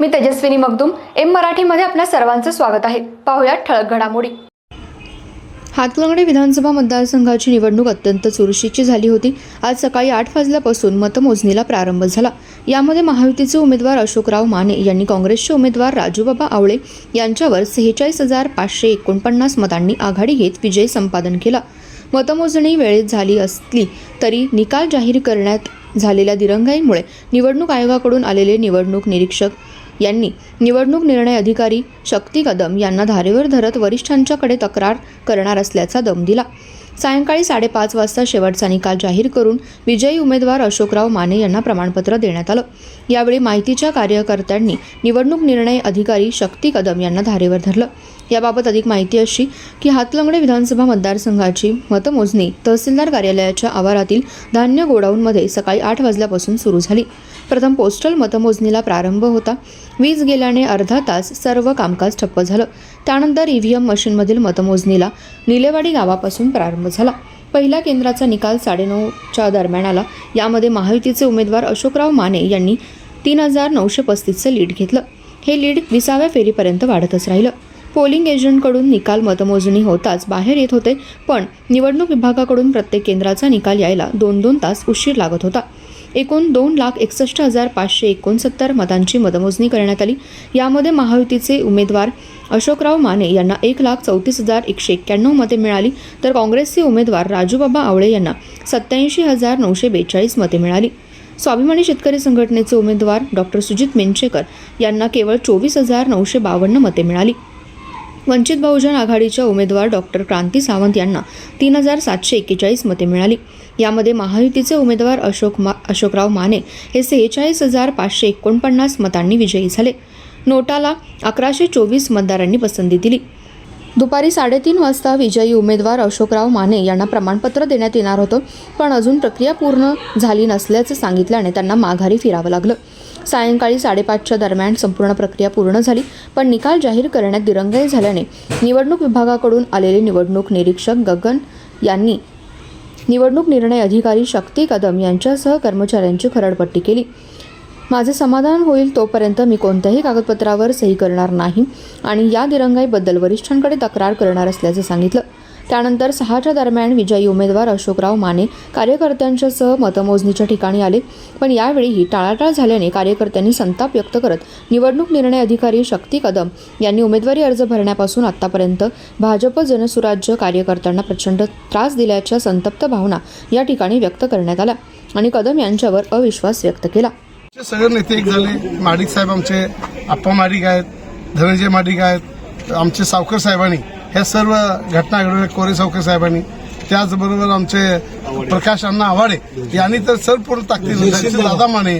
मी Tejaswini Magdum M मराठीमध्ये आपल्या सर्वांचं स्वागत आहे. पाहुयात ठळक घडामोडी. हातलंगडे विधानसभा मतदारसंघाची निवडणूक अत्यंत चुरशीची झाली होती. आज सकाळी आठ वाजल्यापासून मतमोजणीला प्रारंभ झाला. यामध्ये महायुतीचे उमेदवार अशोकराव माने यांनी काँग्रेसचे उमेदवार राजूबाबा आवळे यांच्यावर सेहेचाळीस हजार पाचशे एकोणपन्नास मतांनी आघाडी घेत विजय संपादन केला. मतमोजणी वेळेत झाली असली तरी निकाल जाहीर करण्यात झालेल्या दिरंगाईमुळे निवडणूक आयोगाकडून आलेले निवडणूक निरीक्षक यांनी निवडणूक निर्णय अधिकारी शक्ती कदम यांना धारेवर धरत वरिष्ठांच्याकडे तक्रार करणार असल्याचा दम दिला. सायंकाळी साडेपाच वाजता शेवटचा निकाल जाहीर करून विजयी उमेदवार अशोकराव माने यांना प्रमाणपत्र देण्यात आलं. यावेळी माहितीच्या कार्यकर्त्यांनी निवडणूक निर्णय अधिकारी शक्ती कदम यांना धारेवर धरलं. याबाबत अधिक माहिती अशी की हातलंगडे विधानसभा मतदारसंघाची मतमोजणी तहसीलदार कार्यालयाच्या आवारातील धान्य गोडाऊनमध्ये सकाळी आठ वाजल्यापासून सुरू झाली. प्रथम पोस्टल मतमोजणीला प्रारंभ होता. वीज गेल्याने अर्धा तास सर्व कामकाज ठप्प झालं. त्यानंतर ईव्हीएम मशीनमधील मतमोजणीला निलेवाडी गावापासून प्रारंभ झाला. पहिल्या केंद्राचा निकाल साडेनऊच्या दरम्यान आला. यामध्ये महायुतीचे उमेदवार अशोकराव माने यांनी तीन हजार नऊशे पस्तीसचं लीड घेतलं. हे लीड विसाव्या फेरीपर्यंत वाढतच राहिलं. पोलिंग एजंटकडून निकाल मतमोजणी होताच बाहेर येत होते पण निवडणूक विभागाकडून प्रत्येक केंद्राचा निकाल यायला दोन दोन तास उशीर लागत होता. एकूण दोन लाख एकसष्ट हजार पाचशे एकोणसत्तर मतांची मतमोजणी करण्यात आली. यामध्ये महायुतीचे उमेदवार अशोकराव माने यांना एक लाख चौतीस हजार एकशे एक्क्याण्णव मते मिळाली तर काँग्रेसचे उमेदवार राजूबाबा आवळे यांना सत्याऐंशी हजार नऊशे बेचाळीस मते मिळाली. स्वाभिमानी शेतकरी संघटनेचे उमेदवार डॉक्टर सुजित मेंचेकर यांना केवळ चोवीस हजार नऊशे बावन्न मते मिळाली. वंचित बहुजन आघाडीच्या उमेदवार डॉक्टर क्रांती सावंत यांना तीन हजार सातशे एक्केचाळीस मते मिळाली. यामध्ये महायुतीचे उमेदवार अशोक मा अशोकराव माने हे सेहेचाळीस हजार पाचशे एकोणपन्नास मतांनी विजयी झाले. नोटाला अकराशे चोवीस मतदारांनी पसंती दिली. दुपारी साडेतीन वाजता विजयी उमेदवार अशोकराव माने यांना प्रमाणपत्र देण्यात येणार होतं पण अजून प्रक्रिया पूर्ण झाली नसल्याचं सांगितल्याने त्यांना माघारी फिरावं लागलं. सायंकाळी साडेपाचच्या दरम्यान संपूर्ण प्रक्रिया पूर्ण झाली पण निकाल जाहीर करण्यात दिरंगाई झाल्याने निवडणूक विभागाकडून आलेले निवडणूक निरीक्षक गगन यांनी निवडणूक निर्णय अधिकारी शक्ती कदम यांच्यासह कर्मचाऱ्यांची खरडपट्टी केली. माझे समाधान होईल तोपर्यंत मी कोणत्याही कागदपत्रावर सही करणार नाही आणि या दिरंगाईबद्दल वरिष्ठांकडे तक्रार करणार असल्याचं सांगितलं. त्यानंतर सहाच्या दरम्यान विजयी उमेदवार अशोकराव माने कार्यकर्त्यांच्या सह मतमोजणीच्या ठिकाणी आले. पण यावेळीही टाळाटाळ झाल्याने कार्यकर्त्यांनी संताप व्यक्त करत निवडणूक निर्णय अधिकारी शक्ती कदम यांनी उमेदवारी अर्ज भरण्यापासून आतापर्यंत भाजप जनसुराज्य कार्यकर्त्यांना प्रचंड त्रास दिल्याच्या संतप्त भावना या ठिकाणी व्यक्त करण्यात आल्या आणि कदम यांच्यावर अविश्वास व्यक्त केला. सगळे नेते एक झाले. माडिक साहेब आमचे आप्पा माडिक आहेत धनंजय माडिक आहेत आमचे सावकर साहेबांनी ह्या सर्व घटना घडवल्या कोरे सावकर साहेबांनी. त्याचबरोबर आमचे प्रकाश अण्णा आवाडे यांनी तर सर पूर्ण त्यांचे दादा माने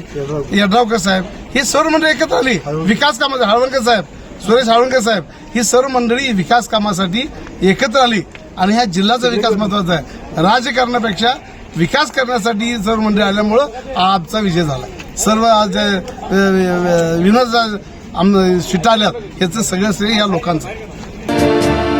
यड्रावकर साहेब ही सर्व मंडळी एकत्र आली. विकास कामासाठी हाळवणकर साहेब सुरेश हाळवणकर साहेब ही सर्व मंडळी विकास कामासाठी एकत्र आली. आणि ह्या जिल्ह्याचा विकास महत्त्वाचा आहे. राजकारणापेक्षा विकास करण्यासाठी ही सर्व मंडळी आल्यामुळं आजचा विजय झाला. सर्व आज विनोद आम- सीटा आल्यात याचं सगळं श्रेय या लोकांचं.